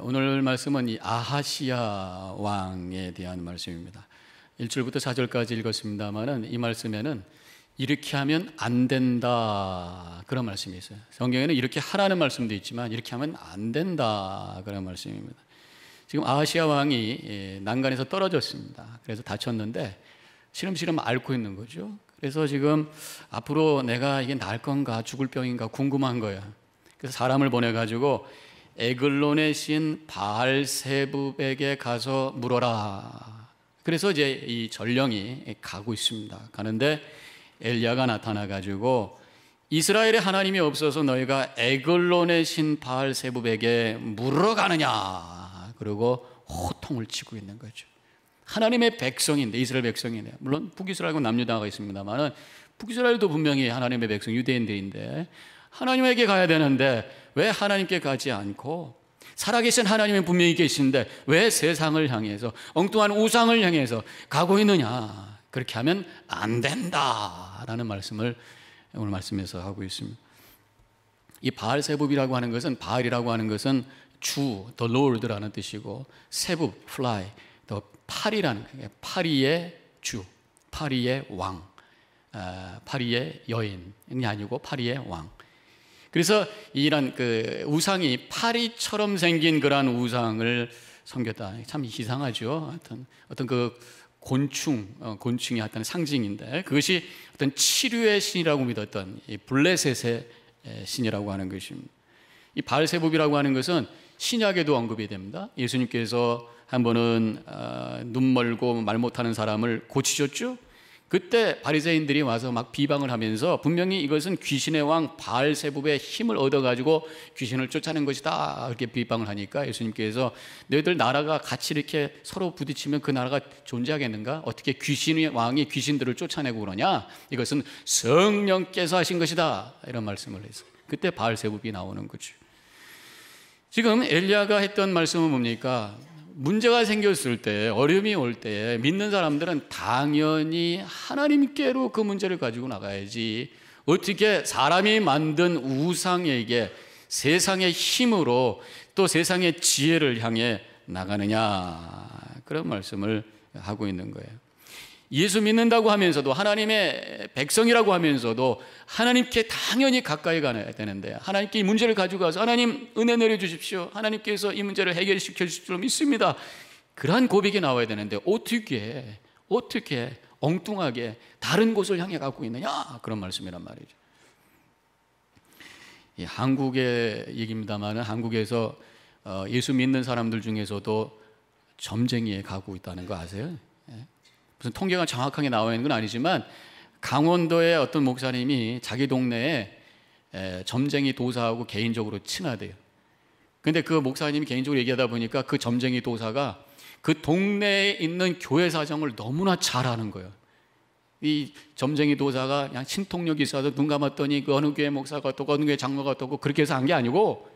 오늘 말씀은 이 아하시아 왕에 대한 말씀입니다. 1절부터 4절까지 읽었습니다만은 이 말씀에는 이렇게 하면 안 된다 그런 말씀이 있어요. 성경에는 이렇게 하라는 말씀도 있지만 이렇게 하면 안 된다 그런 말씀입니다. 지금 아하시아 왕이 예, 난간에서 떨어졌습니다. 그래서 다쳤는데 시름시름 앓고 있는 거죠. 그래서 지금 앞으로 내가 이게 날 건가 죽을 병인가 궁금한 거야. 그래서 사람을 보내 가지고 에글론의 신 바알세붑에게 가서 물어라. 그래서 이제 이 전령이 가고 있습니다. 가는데 엘리야가 나타나 가지고 이스라엘의 하나님이 없어서 너희가 에글론의 신 바알세붑에게 물어 가느냐. 그리고 호통을 치고 있는 거죠. 하나님의 백성인데 이스라엘 백성이네. 물론 북이스라엘과 남유다가 있습니다만은 북이스라엘도 분명히 하나님의 백성 유대인들인데 하나님에게 가야 되는데 왜 하나님께 가지 않고 살아계신 하나님은 분명히 계신데 왜 세상을 향해서 엉뚱한 우상을 향해서 가고 있느냐? 그렇게 하면 안 된다라는 말씀을 오늘 말씀에서 하고 있습니다. 이 바알 세붑이라고 하는 것은 바알이라고 하는 것은 주, the Lord라는 뜻이고 세붑, fly, the 파리라는 파리의 주, 파리의 왕, 아, 파리의 여인이 아니고 파리의 왕. 그래서 이런 그 우상이 파리처럼 생긴 그러한 우상을 섬겼다. 참 이상하죠. 어떤 어떤 그 곤충, 어, 곤충이 어떤 상징인데 그것이 어떤 치료의 신이라고 믿었던 이 블레셋의 신이라고 하는 것입니다. 이 바알세붑이라고 하는 것은 신약에도 언급이 됩니다. 예수님께서 한 번은 어, 눈 멀고 말 못하는 사람을 고치셨죠. 그때 바리새인들이 와서 막 비방을 하면서 분명히 이것은 귀신의 왕 바알세붑의 힘을 얻어 가지고 귀신을 쫓아낸 것이다 이렇게 비방을 하니까 예수님께서 너희들 나라가 같이 이렇게 서로 부딪히면 그 나라가 존재하겠는가? 어떻게 귀신의 왕이 귀신들을 쫓아내고 그러냐? 이것은 성령께서 하신 것이다 이런 말씀을 해서 그때 바알세붑이 나오는 거죠. 지금 엘리야가 했던 말씀은 뭡니까? 문제가 생겼을 때, 어려움이 올 때, 믿는 사람들은 당연히 하나님께로 그 문제를 가지고 나가야지. 어떻게 사람이 만든 우상에게 세상의 힘으로 또 세상의 지혜를 향해 나가느냐. 그런 말씀을 하고 있는 거예요. 예수 믿는다고 하면서도 하나님의 백성이라고 하면서도 하나님께 당연히 가까이 가야 되는데 하나님께 이 문제를 가지고 가서 하나님 은혜 내려 주십시오. 하나님께서 이 문제를 해결시켜 주실 줄 믿습니다. 그러한 고백이 나와야 되는데 어떻게 어떻게 엉뚱하게 다른 곳을 향해 가고 있느냐 그런 말씀이란 말이죠. 이 한국의 얘기입니다만 한국에서 어, 예수 믿는 사람들 중에서도 점쟁이에 가고 있다는 거 아세요? 무슨 통계가 정확하게 나와 있는 건 아니지만 강원도의 어떤 목사님이 자기 동네에 점쟁이 도사하고 개인적으로 친하대요. 근데 그 목사님이 개인적으로 얘기하다 보니까 그 점쟁이 도사가 그 동네에 있는 교회 사정을 너무나 잘 아는 거예요. 이 점쟁이 도사가 그냥 신통력이 있어서 눈 감았더니 그 어느 교회 목사가 또 어느 교회 장로가 또 그렇게 해서 한 게 아니고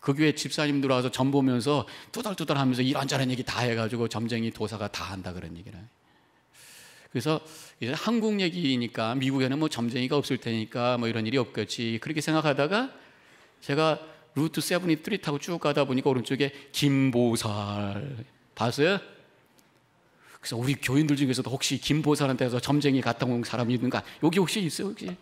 그 교회 집사님들 와서 점 보면서 뚜덜뚜덜 하면서 이런저런 얘기 다 해가지고 점쟁이 도사가 다 한다 그런 얘기를 그래서 한국 얘기니까 미국에는 뭐 점쟁이가 없을 테니까 뭐 이런 일이 없겠지 그렇게 생각하다가 제가 루트 73 타고 쭉 가다 보니까 오른쪽에 김보살 봤어요? 그래서 우리 교인들 중에서도 혹시 김보살한테 서 점쟁이 갔다 온 사람이 있는가? 여기 혹시 있어요? 혹시?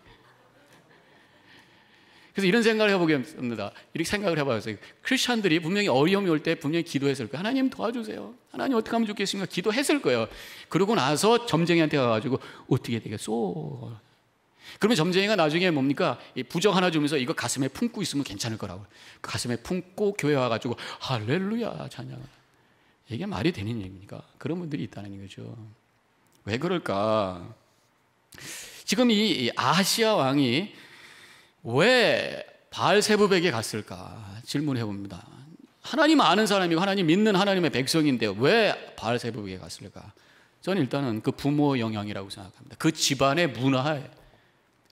그래서 이런 생각을 해보겠습니다. 이렇게 생각을 해봐요. 크리스천들이 분명히 어려움이 올 때 분명히 기도했을 거예요. 하나님 도와주세요. 하나님 어떻게 하면 좋겠습니까? 기도했을 거예요. 그러고 나서 점쟁이한테 가가지고 어떻게 되겠소? 그러면 점쟁이가 나중에 뭡니까? 부적 하나 주면서 이거 가슴에 품고 있으면 괜찮을 거라고. 그 가슴에 품고 교회 와가지고 할렐루야 찬양. 이게 말이 되는 얘기입니까? 그런 분들이 있다는 거죠. 왜 그럴까? 지금 이 아시아 왕이 왜 바알세부백에 갔을까 질문해 봅니다. 하나님 아는 사람이고 하나님 믿는 하나님의 백성인데 왜 바알세부백에 갔을까? 저는 일단은 그 부모 영향이라고 생각합니다. 그 집안의 문화에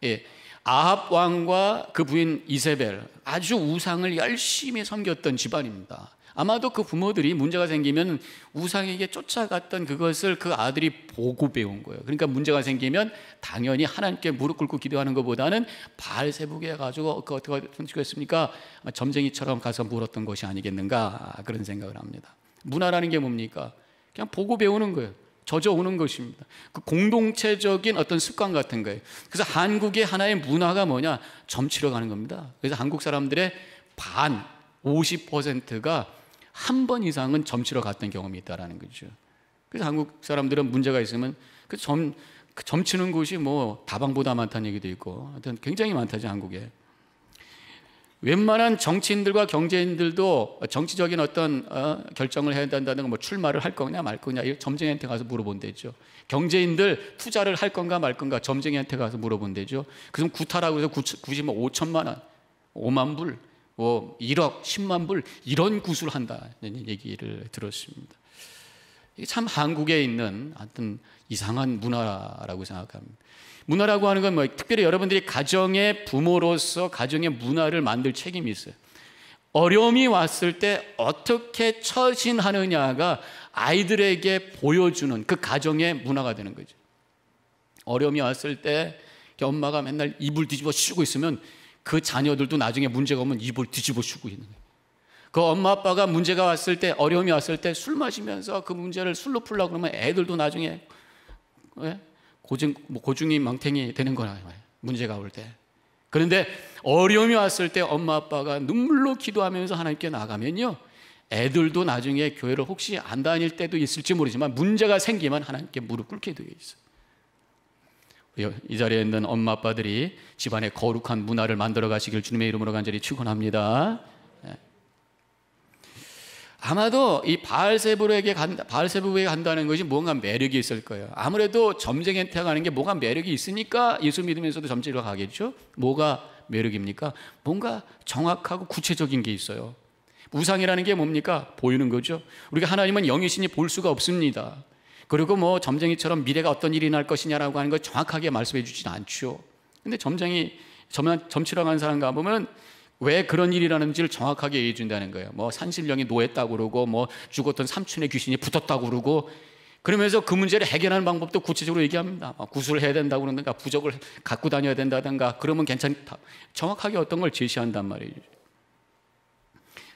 예, 아합 왕과 그 부인 이세벨 아주 우상을 열심히 섬겼던 집안입니다. 아마도 그 부모들이 문제가 생기면 우상에게 쫓아갔던 그것을 그 아들이 보고 배운 거예요. 그러니까 문제가 생기면 당연히 하나님께 무릎 꿇고 기도하는 것보다는 바알세부에 가지고 그 어떻게 던지겠습니까? 점쟁이처럼 가서 물었던 것이 아니겠는가 그런 생각을 합니다. 문화라는 게 뭡니까? 그냥 보고 배우는 거예요. 젖어오는 것입니다. 그 공동체적인 어떤 습관 같은 거예요. 그래서 한국의 하나의 문화가 뭐냐? 점치러 가는 겁니다. 그래서 한국 사람들의 반 50%가 한 번 이상은 점치러 갔던 경험이 있다라는 거죠. 그래서 한국 사람들은 문제가 있으면 그 점, 그 점치는 곳이 뭐 다방보다 많다는 얘기도 있고 하여튼 굉장히 많다죠, 한국에. 웬만한 정치인들과 경제인들도 정치적인 어떤 어, 결정을 해야 된다는 뭐 출마를 할 거냐 말 거냐 점쟁이한테 가서 물어본대죠. 경제인들 투자를 할 건가 말 건가 점쟁이한테 가서 물어본대죠. 그럼 구타라고 해서 90만 5천만 원, 5만 불, 뭐 1억, 10만 불 이런 구슬 한다는 얘기를 들었습니다. 참 한국에 있는 하여튼 이상한 문화라고 생각합니다. 문화라고 하는 건 뭐 특별히 여러분들이 가정의 부모로서 가정의 문화를 만들 책임이 있어요. 어려움이 왔을 때 어떻게 처신하느냐가 아이들에게 보여주는 그 가정의 문화가 되는 거죠. 어려움이 왔을 때 엄마가 맨날 이불 뒤집어 씌고 있으면 그 자녀들도 나중에 문제가 오면 이불 뒤집어 씌고 있는 거예요. 그 엄마 아빠가 문제가 왔을 때 어려움이 왔을 때 술 마시면서 그 문제를 술로 풀려고 그러면 애들도 나중에 왜? 고중, 뭐 고중이 망탱이 되는 거나 문제가 올 때. 그런데 어려움이 왔을 때 엄마 아빠가 눈물로 기도하면서 하나님께 나가면요. 애들도 나중에 교회를 혹시 안 다닐 때도 있을지 모르지만 문제가 생기면 하나님께 무릎 꿇게 되어 있어요. 이 자리에 있는 엄마 아빠들이 집안에 거룩한 문화를 만들어 가시길 주님의 이름으로 간절히 축원합니다. 아마도 이 바알세부에게 간다, 바알세부에 간다는 것이 뭔가 매력이 있을 거예요. 아무래도 점쟁이한테 가는 게 뭐가 매력이 있으니까 예수 믿으면서도 점쟁이로 가겠죠. 뭐가 매력입니까? 뭔가 정확하고 구체적인 게 있어요. 우상이라는 게 뭡니까? 보이는 거죠. 우리가 하나님은 영이신이 볼 수가 없습니다. 그리고 뭐 점쟁이처럼 미래가 어떤 일이 날 것이냐라고 하는 걸 정확하게 말씀해 주지는 않죠. 근데 점쟁이 점, 점치러 간 사람 가보면 왜 그런 일이라는지를 정확하게 얘기해 준다는 거예요. 뭐 산신령이 노했다고 그러고 뭐 죽었던 삼촌의 귀신이 붙었다고 그러고 그러면서 그 문제를 해결하는 방법도 구체적으로 얘기합니다. 뭐 구술을 해야 된다고 그러든가 부적을 갖고 다녀야 된다든가 그러면 괜찮다. 정확하게 어떤 걸 제시한단 말이죠.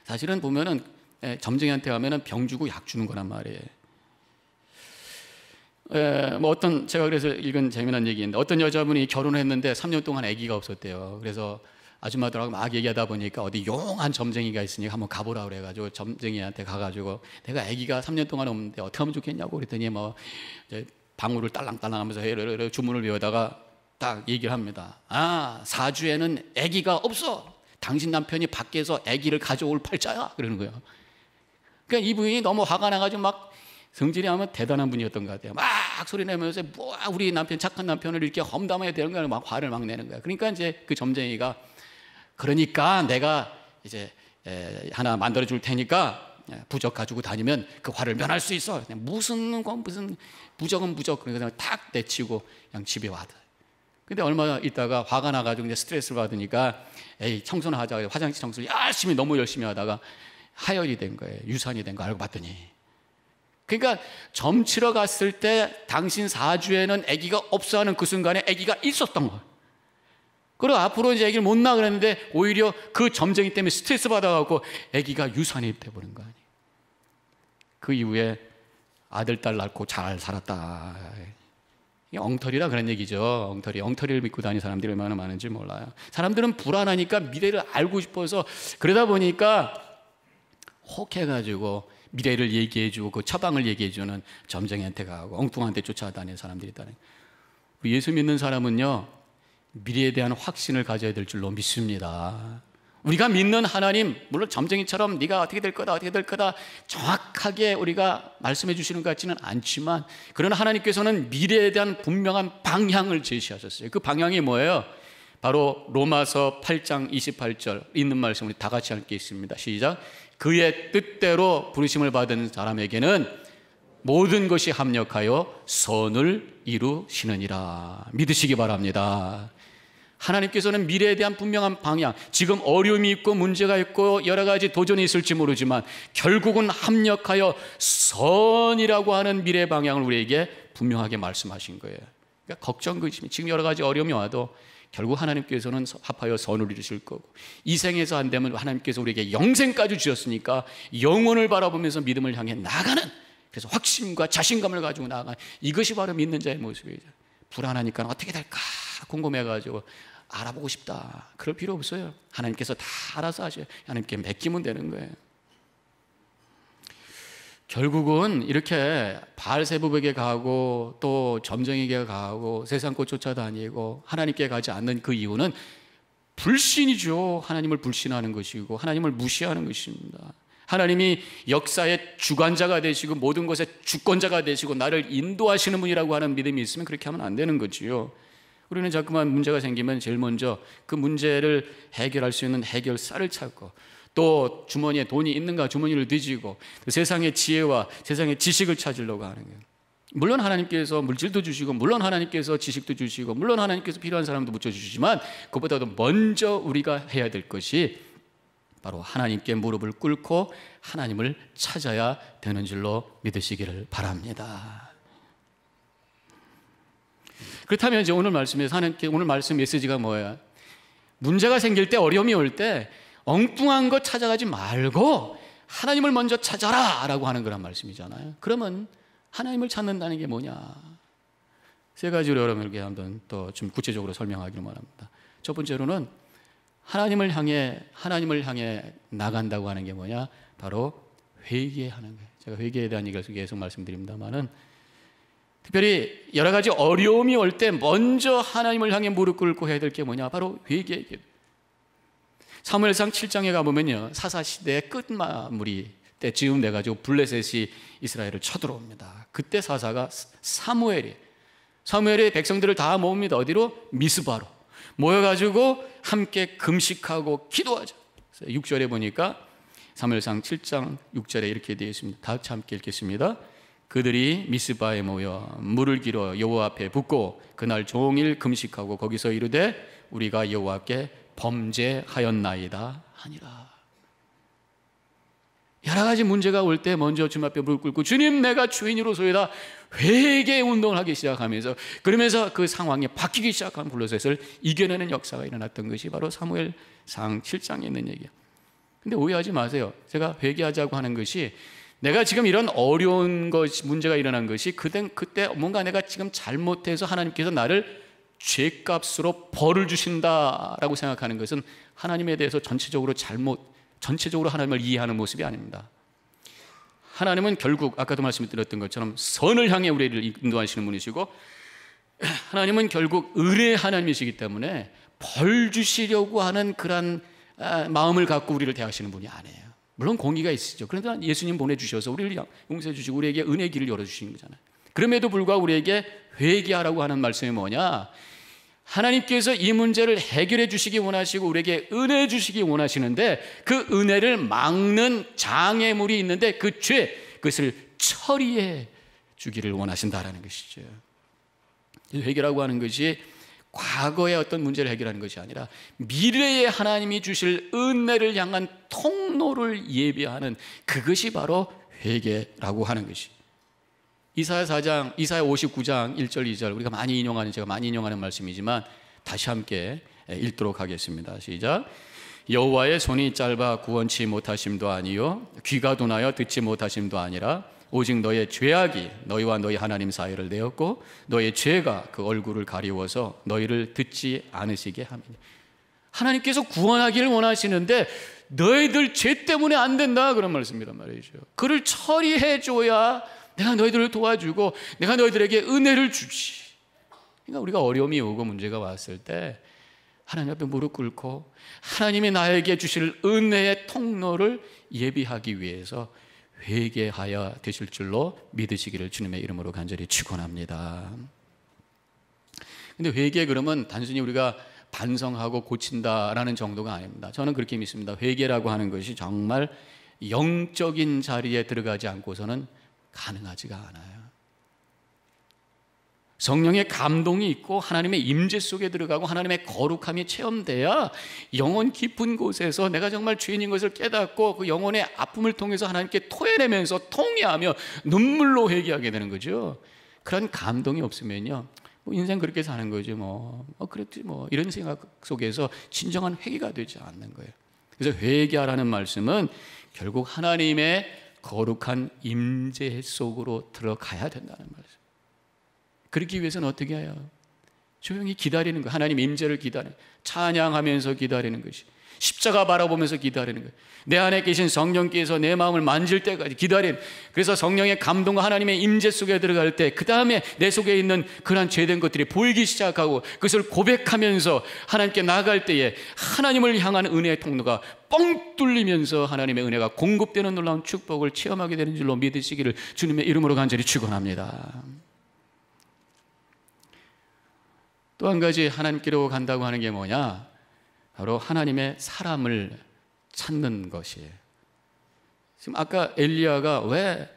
사실은 보면은 예, 점쟁이한테 가면은 병 주고 약 주는 거란 말이에요. 에, 예, 뭐 어떤 제가 그래서 읽은 재미난 얘기인데 어떤 여자분이 결혼했는데 3년 동안 아기가 없었대요. 그래서 아줌마들하고 막 얘기하다 보니까 어디 용한 점쟁이가 있으니까 한번 가보라 그래가지고 점쟁이한테 가가지고 내가 아기가 3년 동안 없는데 어떻게 하면 좋겠냐고 그랬더니 뭐 방울을 딸랑딸랑하면서 주문을 외우다가 딱 얘기를 합니다. 아 사주에는 아기가 없어. 당신 남편이 밖에서 아기를 가져올 팔자야. 그러는 거예요. 그러니까 이 부인이 너무 화가 나가지고 막 성질이 아마 대단한 분이었던 것 같아요. 막 소리 내면서 뭐 우리 남편 착한 남편을 이렇게 험담해야 되는 거야. 막 화를 막 내는 거야. 그러니까 이제 그 점쟁이가 그러니까 내가 이제 하나 만들어 줄 테니까 부적 가지고 다니면 그 화를 면할 수 있어. 무슨 건 무슨 부적은 부적 그래서 탁 내치고 그냥 집에 와다. 근데 얼마 있다가 화가 나가지고 이제 스트레스를 받으니까 에이 청소나 하자 화장실 청소를 열심히 너무 열심히 하다가 하혈이 된 거예요. 유산이 된 거 알고 봤더니. 그러니까 점치러 갔을 때 당신 사주에는 아기가 없어 하는 그 순간에 아기가 있었던 거예요. 그리고 앞으로 이제 아기를 못 낳아 그랬는데 오히려 그 점쟁이 때문에 스트레스 받아갖고 아기가 유산이 돼버린 거 아니에요. 그 이후에 아들, 딸 낳고 잘 살았다. 엉터리라 그런 얘기죠. 엉터리. 엉터리를 믿고 다니는 사람들이 얼마나 많은지 몰라요. 사람들은 불안하니까 미래를 알고 싶어서 그러다 보니까 혹해가지고 미래를 얘기해주고 그 처방을 얘기해주는 점쟁이한테 가고 엉뚱한테 쫓아다니는 사람들이 있다는 예수 믿는 사람은요 미래에 대한 확신을 가져야 될 줄로 믿습니다. 우리가 믿는 하나님, 물론 점쟁이처럼 네가 어떻게 될 거다, 어떻게 될 거다 정확하게 우리가 말씀해 주시는 것 같지는 않지만 그러나 하나님께서는 미래에 대한 분명한 방향을 제시하셨어요. 그 방향이 뭐예요? 바로 로마서 8장 28절 있는 말씀 우리 다 같이 함께 있습니다. 시작. 그의 뜻대로 부르심을 받은 사람에게는 모든 것이 합력하여 선을 이루시느니라. 믿으시기 바랍니다. 하나님께서는 미래에 대한 분명한 방향, 지금 어려움이 있고 문제가 있고 여러 가지 도전이 있을지 모르지만 결국은 합력하여 선이라고 하는 미래 방향을 우리에게 분명하게 말씀하신 거예요. 그러니까 걱정, 근심, 지금 여러 가지 어려움이 와도 결국 하나님께서는 합하여 선을 이루실 거고 이 생에서 안 되면 하나님께서 우리에게 영생까지 주셨으니까 영혼을 바라보면서 믿음을 향해 나가는 그래서 확신과 자신감을 가지고 나아가는 이것이 바로 믿는 자의 모습이죠. 불안하니까 어떻게 될까 궁금해가지고 알아보고 싶다. 그럴 필요 없어요. 하나님께서 다 알아서 하셔요. 하나님께 맡기면 되는 거예요. 결국은 이렇게 바알세부에게 가고 또 점쟁이에게 가고 세상 꽃 쫓아다니고 하나님께 가지 않는 그 이유는 불신이죠. 하나님을 불신하는 것이고 하나님을 무시하는 것입니다. 하나님이 역사의 주관자가 되시고 모든 것의 주권자가 되시고 나를 인도하시는 분이라고 하는 믿음이 있으면 그렇게 하면 안 되는 거지요. 우리는 자꾸만 문제가 생기면 제일 먼저 그 문제를 해결할 수 있는 해결사를 찾고 또 주머니에 돈이 있는가 주머니를 뒤지고 그 세상의 지혜와 세상의 지식을 찾으려고 하는 거예요. 물론 하나님께서 물질도 주시고 물론 하나님께서 지식도 주시고 물론 하나님께서 필요한 사람도 붙여 주시지만 그보다도 먼저 우리가 해야 될 것이 바로 하나님께 무릎을 꿇고 하나님을 찾아야 되는 줄로 믿으시기를 바랍니다. 그렇다면 이제 오늘 말씀에서 하나님께 오늘 말씀 메시지가 뭐예요? 문제가 생길 때 어려움이 올 때 엉뚱한 것 찾아가지 말고 하나님을 먼저 찾아라 라고 하는 거란 말씀이잖아요. 그러면 하나님을 찾는다는 게 뭐냐? 세 가지로 여러분에게 한번 또좀 구체적으로 설명하기를 원합니다. 첫 번째로는 하나님을 향해 하나님을 향해 나간다고 하는 게 뭐냐? 바로 회개하는 거예요. 제가 회개에 대한 얘기를 계속 말씀드립니다만은 특별히 여러 가지 어려움이 올 때 먼저 하나님을 향해 무릎 꿇고 해야 될 게 뭐냐? 바로 회개. 사무엘상 7장에 가보면요. 사사 시대의 끝마무리 때 즈음 돼 가지고 블레셋이 이스라엘을 쳐들어옵니다. 그때 사사가 사무엘이 사무엘이 백성들을 다 모읍니다. 어디로? 미스바로. 모여 가지고 함께 금식하고 기도하자. 6절에 보니까 사무엘상 7장 6절에 이렇게 되어 있습니다. 다 같이 함께 읽겠습니다. 그들이 미스바에 모여 물을 길어 여호와 앞에 붓고 그날 종일 금식하고 거기서 이르되 우리가 여호와께 범죄하였나이다 하니라. 여러 가지 문제가 올 때 먼저 주님 앞에 무릎 꿇고 주님 내가 주인으로소이다 회개 운동을 하기 시작하면서 그러면서 그 상황이 바뀌기 시작한 블루셋을 이겨내는 역사가 일어났던 것이 바로 사무엘 상 7장에 있는 얘기예요. 근데 오해하지 마세요. 제가 회개하자고 하는 것이 내가 지금 이런 어려운 것 문제가 일어난 것이 그때 그때 뭔가 내가 지금 잘못해서 하나님께서 나를 죄값으로 벌을 주신다라고 생각하는 것은 하나님에 대해서 전체적으로 잘못 전체적으로 하나님을 이해하는 모습이 아닙니다. 하나님은 결국 아까도 말씀드렸던 것처럼 선을 향해 우리를 인도하시는 분이시고 하나님은 결국 의의 하나님이시기 때문에 벌 주시려고 하는 그런 아, 마음을 갖고 우리를 대하시는 분이 아니에요. 물론 공의가 있으죠. 그러나 예수님 보내주셔서 우리를 용서해 주시고 우리에게 은혜 길을 열어주신 거잖아요. 그럼에도 불구하고 우리에게 회개하라고 하는 말씀이 뭐냐? 하나님께서 이 문제를 해결해 주시기 원하시고 우리에게 은혜 주시기 원하시는데 그 은혜를 막는 장애물이 있는데 그 죄, 그것을 처리해 주기를 원하신다라는 것이죠. 회개라고 하는 것이 과거의 어떤 문제를 해결하는 것이 아니라 미래에 하나님이 주실 은혜를 향한 통로를 예비하는 그것이 바로 회개라고 하는 것이. 이사야 4장, 이사야 59장 1절 2절 우리가 많이 인용하는 제가 많이 인용하는 말씀이지만 다시 함께 읽도록 하겠습니다. 시작. 여호와의 손이 짧아 구원치 못하심도 아니요 귀가 둔하여 듣지 못하심도 아니라 오직 너의 죄악이 너희와 너희 하나님 사이를 내었고 너의 죄가 그 얼굴을 가리워서 너희를 듣지 않으시게 함이니 하나님께서 구원하기를 원하시는데 너희들 죄 때문에 안 된다 그런 말씀이란 말이죠. 그를 처리해 줘야 내가 너희들을 도와주고 내가 너희들에게 은혜를 주지. 그러니까 우리가 어려움이 오고 문제가 왔을 때 하나님 앞에 무릎 꿇고 하나님이 나에게 주실 은혜의 통로를 예비하기 위해서 회개하여 되실 줄로 믿으시기를 주님의 이름으로 간절히 축원합니다. 근데 회개 그러면 단순히 우리가 반성하고 고친다라는 정도가 아닙니다. 저는 그렇게 믿습니다. 회개라고 하는 것이 정말 영적인 자리에 들어가지 않고서는 가능하지가 않아요. 성령의 감동이 있고 하나님의 임재 속에 들어가고 하나님의 거룩함이 체험돼야 영혼 깊은 곳에서 내가 정말 죄인인 것을 깨닫고 그 영혼의 아픔을 통해서 하나님께 토해내면서 통회하며 눈물로 회개하게 되는 거죠. 그런 감동이 없으면요. 뭐 인생 그렇게 사는 거지 뭐. 뭐 그랬지 뭐 이런 생각 속에서 진정한 회개가 되지 않는 거예요. 그래서 회개하라는 말씀은 결국 하나님의 거룩한 임재 속으로 들어가야 된다는 말씀. 그러기 위해서는 어떻게 해요? 조용히 기다리는 거. 하나님 임재를 기다려. 찬양하면서 기다리는 것이. 십자가 바라보면서 기다리는 거예요. 내 안에 계신 성령께서 내 마음을 만질 때까지 기다린. 그래서 성령의 감동과 하나님의 임재 속에 들어갈 때, 그 다음에 내 속에 있는 그러한 죄된 것들이 보이기 시작하고 그것을 고백하면서 하나님께 나갈 때에 하나님을 향한 은혜의 통로가 뻥 뚫리면서 하나님의 은혜가 공급되는 놀라운 축복을 체험하게 되는 줄로 믿으시기를 주님의 이름으로 간절히 축원합니다. 또 한 가지 하나님께로 간다고 하는 게 뭐냐? 바로 하나님의 사람을 찾는 것이에요. 지금 아까 엘리야가 왜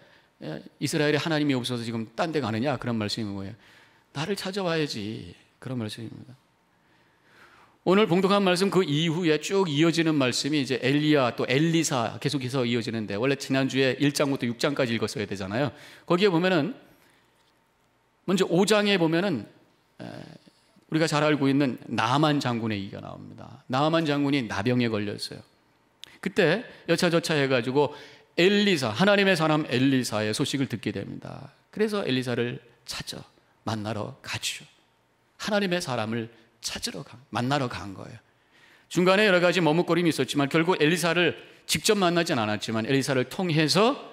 이스라엘에 하나님이 없어서 지금 딴 데 가느냐? 그런 말씀이 뭐예요? 나를 찾아와야지. 그런 말씀입니다. 오늘 봉독한 말씀 그 이후에 쭉 이어지는 말씀이 이제 엘리야 또 엘리사 계속해서 이어지는데 원래 지난주에 1장부터 6장까지 읽었어야 되잖아요. 거기에 보면은 먼저 5장에 보면은 우리가 잘 알고 있는 나만 장군의 얘기가 나옵니다. 나만 장군이 나병에 걸렸어요. 그때 여차저차 해가지고 엘리사, 하나님의 사람 엘리사의 소식을 듣게 됩니다. 그래서 엘리사를 찾아 만나러 가죠. 하나님의 사람을 찾으러 가, 만나러 간 거예요. 중간에 여러 가지 머뭇거림이 있었지만 결국 엘리사를 직접 만나진 않았지만 엘리사를 통해서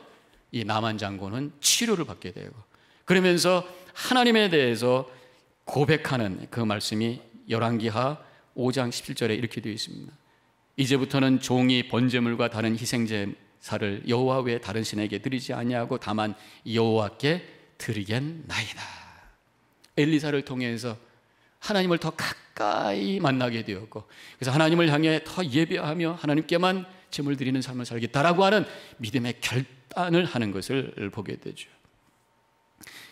이 나만 장군은 치료를 받게 되고 그러면서 하나님에 대해서 고백하는 그 말씀이 열왕기하 5장 17절에 이렇게 되어 있습니다. 이제부터는 종이 번제물과 다른 희생제사를 여호와 외 다른 신에게 드리지 아니하고 다만 여호와께 드리겠나이다. 엘리사를 통해서 하나님을 더 가까이 만나게 되었고 그래서 하나님을 향해 더 예배하며 하나님께만 제물 드리는 삶을 살겠다라고 하는 믿음의 결단을 하는 것을 보게 되죠.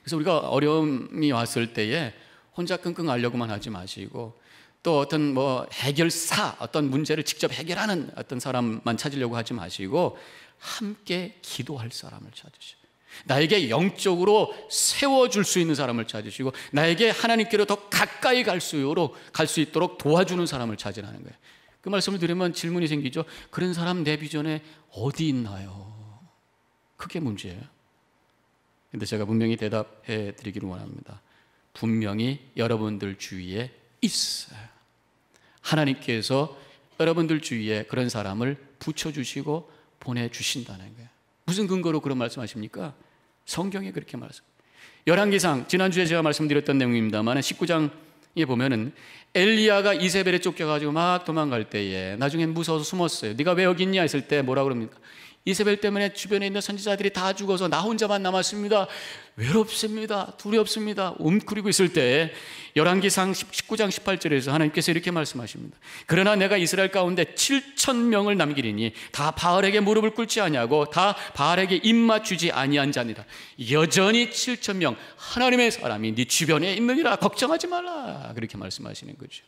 그래서 우리가 어려움이 왔을 때에 혼자 끙끙 앓려고만 하지 마시고 또 어떤 뭐 해결사 어떤 문제를 직접 해결하는 어떤 사람만 찾으려고 하지 마시고 함께 기도할 사람을 찾으시고 나에게 영적으로 세워줄 수 있는 사람을 찾으시고 나에게 하나님께로 더 가까이 갈 수 있도록 갈 수 있도록 도와주는 사람을 찾으라는 거예요. 그 말씀을 들으면 질문이 생기죠. 그런 사람 내 비전에 어디 있나요? 그게 문제예요. 근데 제가 분명히 대답해 드리기를 원합니다. 분명히 여러분들 주위에 있어요. 하나님께서 여러분들 주위에 그런 사람을 붙여주시고 보내주신다는 거예요. 무슨 근거로 그런 말씀하십니까? 성경에 그렇게 말씀. 열왕기상 지난주에 제가 말씀드렸던 내용입니다만 19장에 보면은 엘리야가 이세벨에 쫓겨가지고 막 도망갈 때에 나중엔 무서워서 숨었어요. 네가 왜 여기 있냐 했을 때 뭐라 그럽니까? 이세벨 때문에 주변에 있는 선지자들이 다 죽어서 나 혼자만 남았습니다. 외롭습니다. 두렵습니다. 움크리고 있을 때 열왕기상 19장 18절에서 하나님께서 이렇게 말씀하십니다. 그러나 내가 이스라엘 가운데 7천 명을 남기리니 다 바알에게 무릎을 꿇지 아니하고 다 바알에게 입 맞추지 아니한 자니라. 여전히 7천 명 하나님의 사람이 네 주변에 있느니라 걱정하지 말라. 그렇게 말씀하시는 거죠.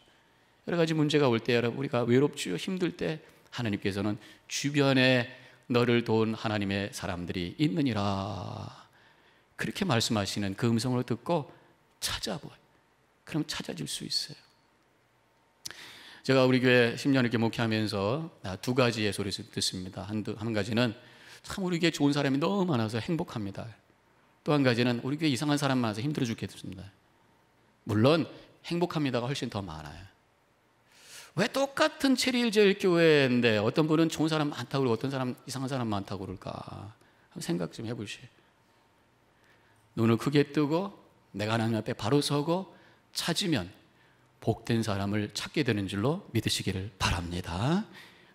여러 가지 문제가 올 때 여러분 우리가 외롭죠 힘들 때 하나님께서는 주변에 너를 도운 하나님의 사람들이 있느니라. 그렇게 말씀하시는 그 음성을 듣고 찾아보아요. 그럼 찾아질 수 있어요. 제가 우리 교회 10년 이렇게 목회하면서 두 가지의 소리를 듣습니다. 한, 한 가지는 참 우리 교회 좋은 사람이 너무 많아서 행복합니다. 또 한 가지는 우리 교회 이상한 사람 많아서 힘들어 죽겠습니다. 물론 행복합니다가 훨씬 더 많아요. 왜 똑같은 체리일제일 교회인데 어떤 분은 좋은 사람 많다고 그러고 어떤 사람 이상한 사람 많다고 그럴까? 한번 생각 좀 해보시오. 눈을 크게 뜨고 내가 하나님 앞에 바로 서고 찾으면 복된 사람을 찾게 되는 줄로 믿으시기를 바랍니다.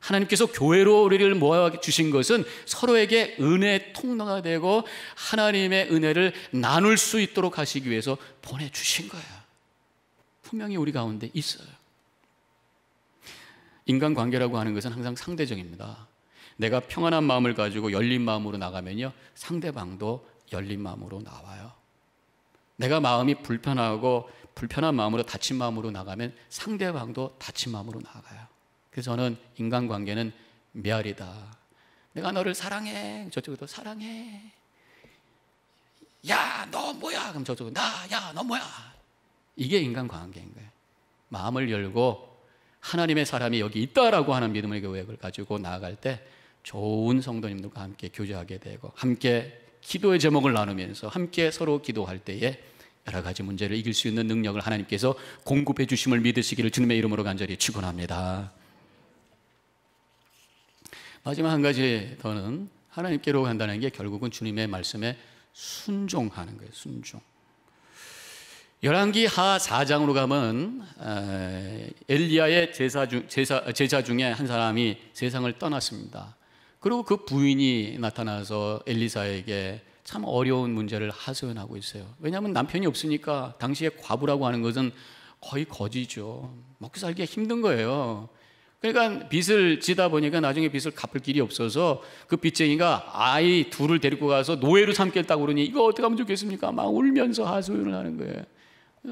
하나님께서 교회로 우리를 모아 주신 것은 서로에게 은혜 통로가 되고 하나님의 은혜를 나눌 수 있도록 하시기 위해서 보내 주신 거예요. 분명히 우리 가운데 있어요. 인간관계라고 하는 것은 항상 상대적입니다. 내가 평안한 마음을 가지고 열린 마음으로 나가면요. 상대방도 열린 마음으로 나와요. 내가 마음이 불편하고 불편한 마음으로 다친 마음으로 나가면 상대방도 다친 마음으로 나가요. 그래서 저는 인간관계는 메아리다. 내가 너를 사랑해. 저쪽도 사랑해. 야, 너 뭐야? 그럼 저쪽은 나, 야, 너 뭐야? 이게 인간관계인 거예요. 마음을 열고 하나님의 사람이 여기 있다라고 하는 믿음의 계획을 가지고 나아갈 때 좋은 성도님들과 함께 교제하게 되고 함께 기도의 제목을 나누면서 함께 서로 기도할 때에 여러 가지 문제를 이길 수 있는 능력을 하나님께서 공급해 주심을 믿으시기를 주님의 이름으로 간절히 축원합니다. 마지막 한 가지 더는 하나님께로 간다는 게 결국은 주님의 말씀에 순종하는 거예요. 순종. 열왕기 하 4장으로 가면 엘리야의 제사 중, 제사, 제자 중에 한 사람이 세상을 떠났습니다. 그리고 그 부인이 나타나서 엘리사에게 참 어려운 문제를 하소연하고 있어요. 왜냐하면 남편이 없으니까 당시에 과부라고 하는 것은 거의 거지죠. 먹고 살기가 힘든 거예요. 그러니까 빚을 지다 보니까 나중에 빚을 갚을 길이 없어서 그 빚쟁이가 아이 둘을 데리고 가서 노예로 삼겠다고 그러니 이거 어떻게 하면 좋겠습니까? 막 울면서 하소연을 하는 거예요.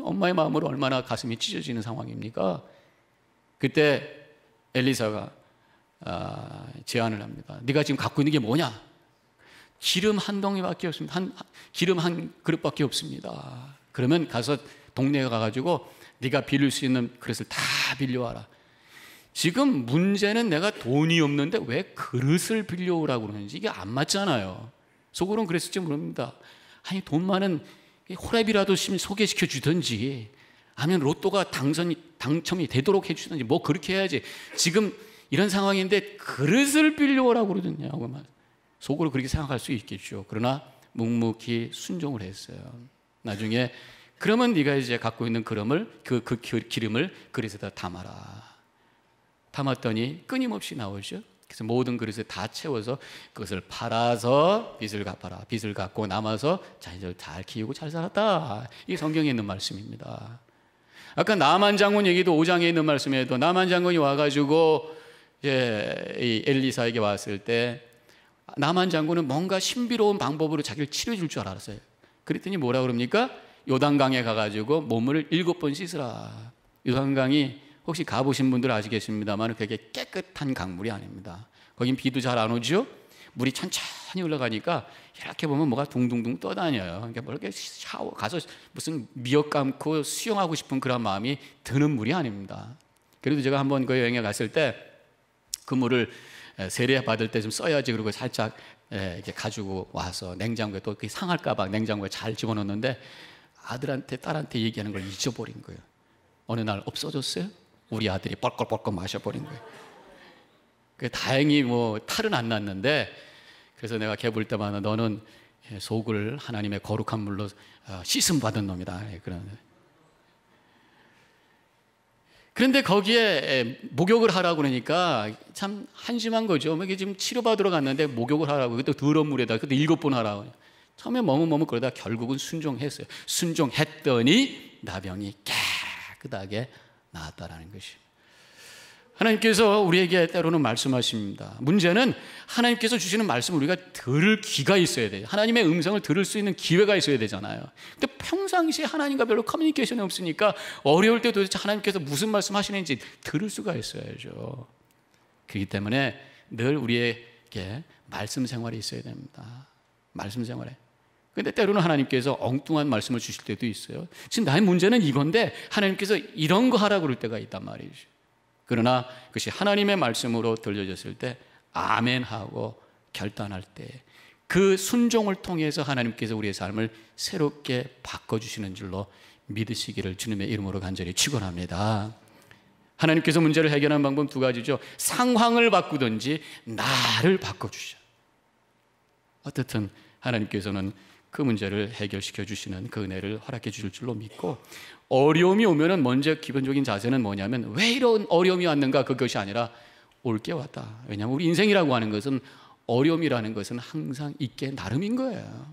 엄마의 마음으로 얼마나 가슴이 찢어지는 상황입니까? 그때 엘리사가 아, 제안을 합니다. 네가 지금 갖고 있는 게 뭐냐? 기름 한 덩이밖에 없습니다. 한, 기름 한 그릇밖에 없습니다. 그러면 가서 동네에 가가지고 네가 빌릴 수 있는 그릇을 다 빌려와라. 지금 문제는 내가 돈이 없는데 왜 그릇을 빌려오라고 그러는지 이게 안 맞잖아요. 속으로는 그랬을지 모릅니다. 아니 돈 많은 호랩이라도 소개시켜 주든지 아니면 로또가 당선이 당첨이 되도록 해주든지 뭐 그렇게 해야지. 지금 이런 상황인데 그릇을 빌려오라고 그러느냐고 말. 속으로 그렇게 생각할 수 있겠죠. 그러나 묵묵히 순종을 했어요. 나중에 그러면 네가 이제 갖고 있는 그름을 그, 그 기름을 그릇에다 담아라. 담았더니 끊임없이 나오죠. 그래서 모든 그릇에 다 채워서 그것을 팔아서 빚을 갚아라. 빚을 갚고 남아서 자녀들 잘 키우고 잘 살았다. 이게 성경에 있는 말씀입니다. 아까 나만 장군 얘기도 5장에 있는 말씀에도 나만 장군이 와가지고 예, 이 엘리사에게 왔을 때 나만 장군은 뭔가 신비로운 방법으로 자기를 치료해 줄 줄 알았어요. 그랬더니 뭐라 그럽니까? 요단강에 가가지고 몸을 일곱 번 씻으라. 요단강이 혹시 가보신 분들 아시겠습니다만 그게 깨끗한 강물이 아닙니다. 거긴 비도 잘 안 오죠? 물이 천천히 올라가니까 이렇게 보면 뭐가 둥둥둥 떠다녀요. 그러니까 뭐 이렇게 샤워 가서 무슨 미역 감고 수영하고 싶은 그런 마음이 드는 물이 아닙니다. 그래도 제가 한번 그 여행에 갔을 때 그 물을 세례 받을 때 좀 써야지 그리고 살짝 이렇게 가지고 와서 냉장고에 또 상할까봐 냉장고에 잘 집어넣는데 아들한테 딸한테 얘기하는 걸 잊어버린 거예요. 어느 날 없어졌어요. 우리 아들이 뻘뻘뻘뻘 마셔버린 거예요. 그 다행히 뭐 탈은 안 났는데 그래서 내가 개볼 때마다 너는 속을 하나님의 거룩한 물로 어, 씻음 받은 놈이다. 예, 그런. 그런데 거기에 목욕을 하라고 그러니까 참 한심한 거죠. 뭐 이게 지금 치료받으러 갔는데 목욕을 하라고 그것도 더러운 물에다 그것도 일곱 번 하라고. 처음에 머뭇머뭇 그러다 결국은 순종했어요. 순종했더니 나병이 깨끗하게 나았다라는 것이. 하나님께서 우리에게 때로는 말씀하십니다. 문제는 하나님께서 주시는 말씀을 우리가 들을 귀가 있어야 돼요. 하나님의 음성을 들을 수 있는 기회가 있어야 되잖아요. 근데 평상시에 하나님과 별로 커뮤니케이션이 없으니까 어려울 때 도대체 하나님께서 무슨 말씀 하시는지 들을 수가 있어야죠. 그렇기 때문에 늘 우리에게 말씀 생활이 있어야 됩니다. 말씀 생활에. 근데 때로는 하나님께서 엉뚱한 말씀을 주실 때도 있어요. 지금 나의 문제는 이건데 하나님께서 이런 거 하라고 그럴 때가 있단 말이죠. 그러나 그것이 하나님의 말씀으로 들려졌을 때 아멘 하고 결단할 때 그 순종을 통해서 하나님께서 우리의 삶을 새롭게 바꿔주시는 줄로 믿으시기를 주님의 이름으로 간절히 축원합니다. 하나님께서 문제를 해결하는 방법 두 가지죠. 상황을 바꾸든지 나를 바꿔주셔. 어떻든 하나님께서는 그 문제를 해결시켜 주시는 그 은혜를 허락해 주실 줄로 믿고 어려움이 오면은 먼저 기본적인 자세는 뭐냐면 왜 이런 어려움이 왔는가 그것이 아니라 올 게 왔다. 왜냐하면 우리 인생이라고 하는 것은 어려움이라는 것은 항상 있게 나름인 거예요.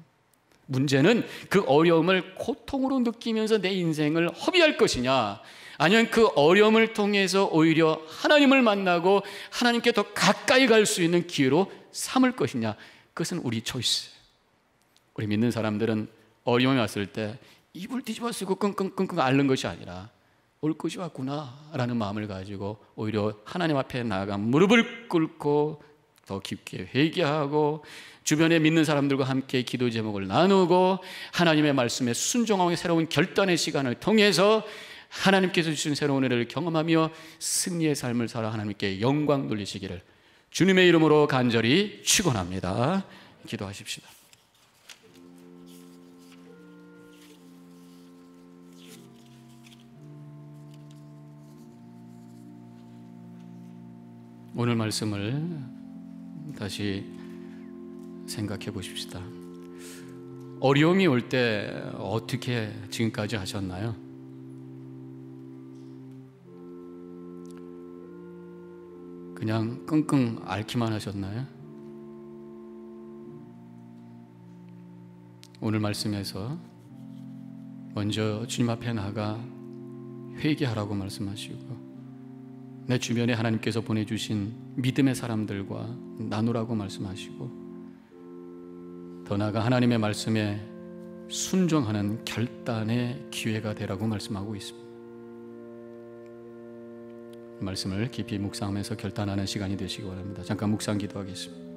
문제는 그 어려움을 고통으로 느끼면서 내 인생을 허비할 것이냐 아니면 그 어려움을 통해서 오히려 하나님을 만나고 하나님께 더 가까이 갈 수 있는 기회로 삼을 것이냐 그것은 우리 초이스 우리 믿는 사람들은 어려움이 왔을 때 입을 뒤집어 쓰고 끙끙끙끙 앓는 것이 아니라 올 것이 왔구나라는 마음을 가지고 오히려 하나님 앞에 나아가 무릎을 꿇고 더 깊게 회개하고 주변에 믿는 사람들과 함께 기도 제목을 나누고 하나님의 말씀에 순종하고 새로운 결단의 시간을 통해서 하나님께서 주신 새로운 은혜를 경험하며 승리의 삶을 살아 하나님께 영광 돌리시기를 주님의 이름으로 간절히 축원합니다. 기도하십시다. 오늘 말씀을 다시 생각해 보십시다. 어려움이 올 때 어떻게 지금까지 하셨나요? 그냥 끙끙 앓기만 하셨나요? 오늘 말씀에서 먼저 주님 앞에 나가 회개하라고 말씀하시고 내 주변에 하나님께서 보내주신 믿음의 사람들과 나누라고 말씀하시고 더 나아가 하나님의 말씀에 순종하는 결단의 기회가 되라고 말씀하고 있습니다. 말씀을 깊이 묵상하면서 결단하는 시간이 되시기 바랍니다. 잠깐 묵상 기도하겠습니다.